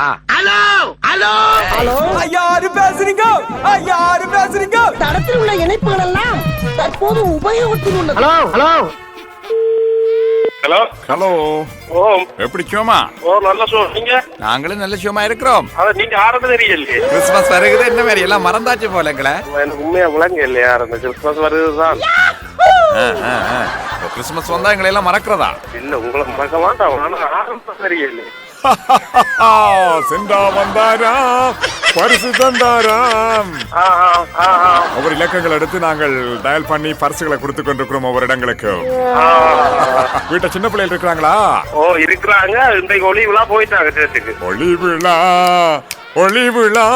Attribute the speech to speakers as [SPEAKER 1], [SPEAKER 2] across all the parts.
[SPEAKER 1] Hello hello.
[SPEAKER 2] Hello.
[SPEAKER 3] யாரு பேசுறீங்க யாரு பேசுறீங்க.
[SPEAKER 2] தடத்தில் உள்ள இணைப்புகள் எல்லாம் தற்போது உபயோகத்தில் உள்ளது.
[SPEAKER 1] Hello hello.
[SPEAKER 4] ஹலோ.
[SPEAKER 5] ஹலோ.
[SPEAKER 4] ஓ.
[SPEAKER 5] எப்படி சும்மா
[SPEAKER 4] ஓ நல்ல ஷோ நீங்க?
[SPEAKER 5] நாங்களும் நல்ல சும்மா இருக்கிறோம்.
[SPEAKER 4] அத நீங்க ஆரம்பம் தெரியலையே
[SPEAKER 5] கிறிஸ்துமஸ் வருகிறது என்ன மாதிரி எல்லாம் மறந்தாச்சு போல எங்களை.
[SPEAKER 4] எனக்கு உண்மையா விளங்க இல்லையா? அந்த கிறிஸ்துமஸ் வருதுதான்
[SPEAKER 5] கிறிஸ்துமஸ் வந்தா எங்களை எல்லாம் மறக்கிறதா?
[SPEAKER 4] இல்ல உங்களை மறக்க மாட்டோம். ஆனா ஆரம்பம் தெரியலையே
[SPEAKER 5] சென்றா வந்தாராம் பரிசு தந்தாராம். ஒவ்வொரு இலக்கங்கள் எடுத்து நாங்கள் டயல் பண்ணி பரிசுகளை கொடுத்து கொண்டிருக்கிறோம் ஒவ்வொரு இடங்களுக்கு. வீட்டை சின்ன பிள்ளைகள் இருக்கிறாங்களா?
[SPEAKER 4] ஓ இருக்கிறாங்க. இன்றைக்கு ஒளி விழா போயிட்டாங்க
[SPEAKER 5] ஒளி விழா ஒளி விழா.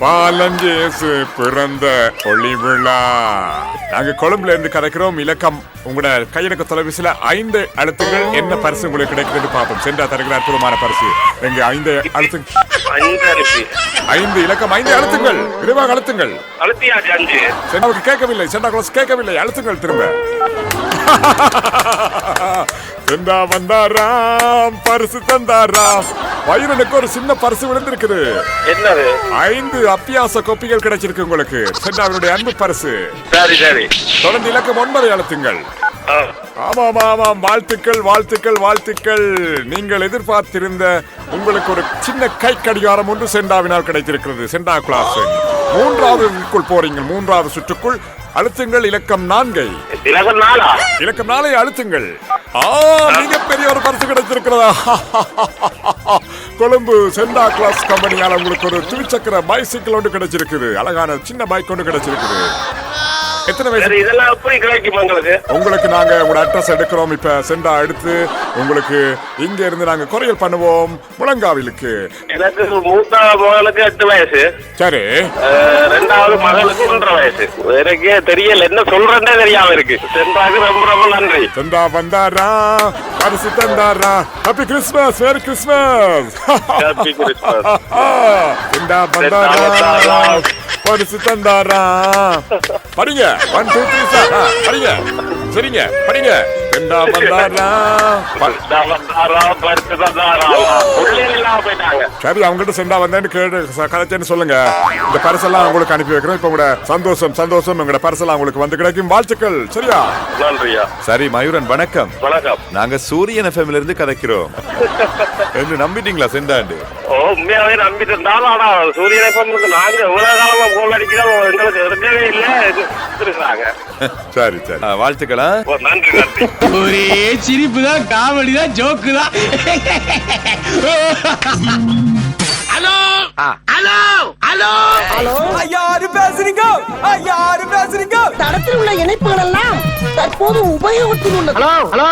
[SPEAKER 5] பாலஞ்சேசு பிறந்த ஒளி விழா நாங்க கொழும்புல இருந்து கதைக்கிறோம் இலக்கம் உங்களோட கையடக்க தொலைபேசியில ஐந்து அழுத்தங்கள். என்ன பரிசு உங்களுக்கு கிடைக்கிறது பார்ப்போம். சென்றா தருகிற அற்புதமான பரிசு. எங்க ஐந்து அழுத்து ஐந்து இலக்கம். ஐந்து அழுத்துங்கள். விரைவாக அழுத்துங்கள். சென்டாவுக்கு கேட்கவில்லை. சென்டா கிளாஸ் கேட்கவில்லை. அழுத்துங்கள் திரும்ப. சென்றா வந்தாராம் பரிசு தந்தாராம். வயிறனுக்கு ஒரு சின்ன பரிசு விழுந்திருக்குது.
[SPEAKER 4] என்னது?
[SPEAKER 5] ஐந்து அப்பியாச கொப்பிகள் கிடைச்சிருக்கு உங்களுக்கு. சென்டாவினுடைய அன்பு பரிசு.
[SPEAKER 4] சரி சரி.
[SPEAKER 5] தொடர்ந்து இலக்கம் ஒன்பதை அழுத்துங்கள்.
[SPEAKER 4] ஆ.
[SPEAKER 5] ஆமாம் ஆமாம். வாழ்த்துக்கள் வாழ்த்துக்கள் வாழ்த்துக்கள். நீங்கள் எதிர்பார்த்திருந்த உங்களுக்கு ஒரு சின்ன கை கடிகாரம் ஒன்று செண்டாவினால் கிடைத்திருக்கிறது. செண்டா கிளாஸ். மூன்றாவதுக்குள் போறீங்க மூன்றாவது சுற்றுக்குள். அழுத்துங்கள். இலக்கம் நான்கை.
[SPEAKER 4] இலக்கம் நாளா
[SPEAKER 5] அழுத்துங்கள். மிகப்பெரிய ஒரு பரிசு கிடைச்சிருக்கிறதா? கொழும்பு செண்டா கிளாஸ் கம்பெனியால உங்களுக்கு ஒரு துவிச்சக்கர பைசைக்கிள் ஒன்று கிடைச்சிருக்குது. அழகான சின்ன பைக் ஒன்று கிடைச்சிருக்குது. எத்தனை வயசு?
[SPEAKER 4] இதெல்லாம் எப்படி கிடைக்கும் உங்களுக்கு?
[SPEAKER 5] உங்களுக்கு நாங்க உங்களோட அட்ரஸ் எடுக்கிறோம். இப்ப செண்டா எடுத்து உங்களுக்கு இங்க இருந்து நாங்க குறையல் பண்ணுவோம் முழங்காவிலுக்கு.
[SPEAKER 4] எனக்கு மூத்த மகனுக்கு எட்டு வயசு.
[SPEAKER 5] சரி.
[SPEAKER 4] ரெண்டாவது மகளுக்கு ஒன்றரை வயசு. எனக்கே தெரியல. என்ன சொல்றேன்னே தெரியாம இருக்கு. சென்றாக்கு ரொம்ப ரொம்ப நன்றி.
[SPEAKER 5] செண்டா வந்தாரா? பரிசு தந்தாரா happy Christmas merry Christmas
[SPEAKER 4] Christmas.
[SPEAKER 5] Santa வந்தாரா?
[SPEAKER 4] வந்தாரா.
[SPEAKER 5] பரிசு தந்தாரா படிங்க. ஒன் டூ த்ரீ சார் படிங்க. சரிங்க படிங்க. செண்டா வந்தாரா? சரி அவங்ககிட்ட செண்டா வந்தேன்னு கேட்டு ச- கதைச்சேன்னு சொல்லுங்க. இந்த பரிசெல்லாம் உங்களுக்கு அனுப்பி வைக்கிறோம். இப்போ உங்களோட சந்தோஷம் சந்தோஷம் உங்களோட பரிசெல்லாம் உங்களுக்கு வந்து கிடைக்கும். வாழ்த்துக்கள். சரியா?
[SPEAKER 4] நன்றியா.
[SPEAKER 6] சரி மயூரன் வணக்கம்.
[SPEAKER 4] வணக்கம்.
[SPEAKER 6] நாங்க சூரியன் எஃப்எம்ல இருந்து கதைக்கிறோம். என்று நம்பிட்டீங்களா செண்டாண்டு
[SPEAKER 4] ஓ உண்மையாவே நம்பிட்டு இருந்தாலும் ஆனா சூரியனை பொண்ணுக்கு நாங்க எவ்வளவு காலமா கோல் அடிக்கிறோம்? எங்களுக்கு எடுக்கவே இல்லை.
[SPEAKER 5] சரி சரி.
[SPEAKER 6] வாழ்த்துக்களா
[SPEAKER 4] நன்றி
[SPEAKER 1] ஒரே சிரிப்பு தான் காமெடி தான் ஜோக்கு தான் ஹலோ ஹலோ? ஹலோ?
[SPEAKER 2] ஹலோ?
[SPEAKER 3] யாரு பேசுறீங்க? யாரு பேசுறீங்க?
[SPEAKER 2] தடத்தில் உள்ள இணைப்புகள் எல்லாம் தற்போது உபயோகத்தில் உள்ளது.
[SPEAKER 1] Hello hello?